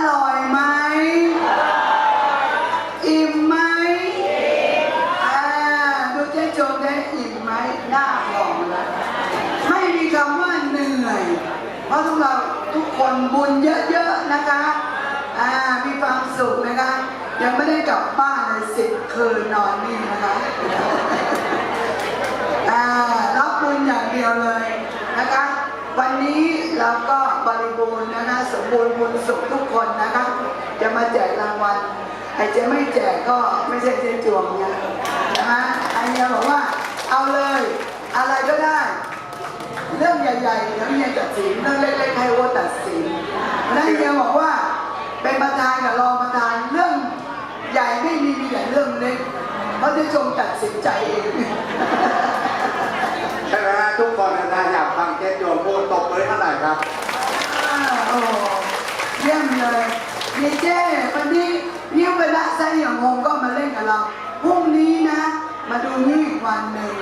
อร่อยไหม อิ่มไหมอ่าดูเจ๊โจมได้อิ่มไหมน้าหล่อแล้วไม่มีคำว่าเหนื่อย เพราะทุกเราทุกคนบุญเยอะๆนะคะอ่ามีความสุขนะคะ ยังไม่ได้กลับบ้านเลยสิบคืนนอนนี่นะคะอ่ารับบุญอย่างเดียวเลยนะคะ วันนี้เราก็บริบูรณ์นะคะสมบูรณ์บุญสุขทุก คนนะคะ จะมาแจกรางวัลไอ้จะไม่แจกก็ไม่ใช่เจ๊จวงเนี่ยนะคะไอ้เนี่ยบอกว่าเอาเลย อะไรก็ได้ เรื่องใหญ่ๆเดี๋ยวเฮียตัดสินเรื่องเล็กๆให้โอตัดสินนั่นเฮียบอกว่าเป็นประธานกับรองประธานเรื่องใหญ่ไม่มีมีแต่เรื่องเล็กเพราะเจ๊จงตัดสินใจเองใช่ไหมฮะทุกคนนะอยากฟังเจ๊โยมพูดตบมือเท่าไหร่ครับ เยี่ยมเลยดีเจวันนี้นิ้วเวลาไซอย่างงงก็มาเล่นกับเราพรุ่งนี้นะ มาดูนี่อีกวันหนึ่ง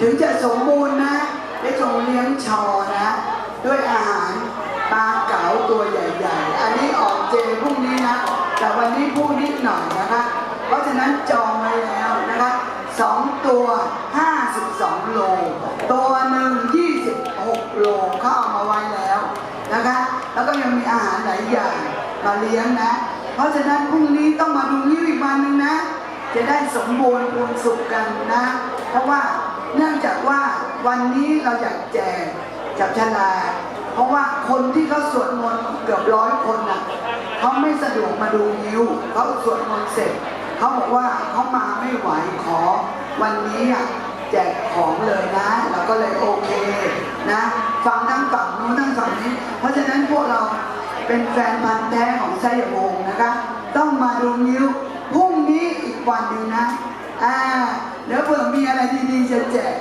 ถึงจะสมบูรณ์นะได้จงเลี้ยงชอนะ ด้วยอาหารปลาเก๋าตัวใหญ่ๆ อันนี้ออกเจพรุ่งนี้นะ แต่วันนี้พูดนิดหน่อยนะคะ เพราะฉะนั้นจองไว้แล้วนะคะสองตัว 52 โล ตัวหนึ่ง26 โลเขาเอามาไว้แล้วนะคะ แล้วก็ยังมีอาหารหลายอย่าง มาเลี้ยงนะ เพราะฉะนั้นพรุ่งนี้ต้องมาดูนิ้วอีกวันหนึ่งนะ จะได้สมบูรณ์พูนสุขกันนะ เพราะว่าเนื่องจากว่าวันนี้เราอยากแจกจับฉลากเพราะว่าคนที่เขาสวดมนต์เกือบร้อยคนน่ะเขาไม่สะดวกมาดูนิ้วเขาสวดมนต์เสร็จเขาบอกว่าเขามาไม่ไหวขอ วันนี้อะแจกของเลยนะเราก็เลยโอเคนะ ฟังทั้งฝั่งนู้นทั้งฝั่งนี้ เพราะฉะนั้นพวกเรา เป็นแฟนพันธ์แท้ของไซยวงนะคะ ต้องมาดูนิ้วพรุ่งนี้อีกวันหนึ่งนะ อ่าเดี๋ยวเผื่อมีอะไรดีๆจะแจก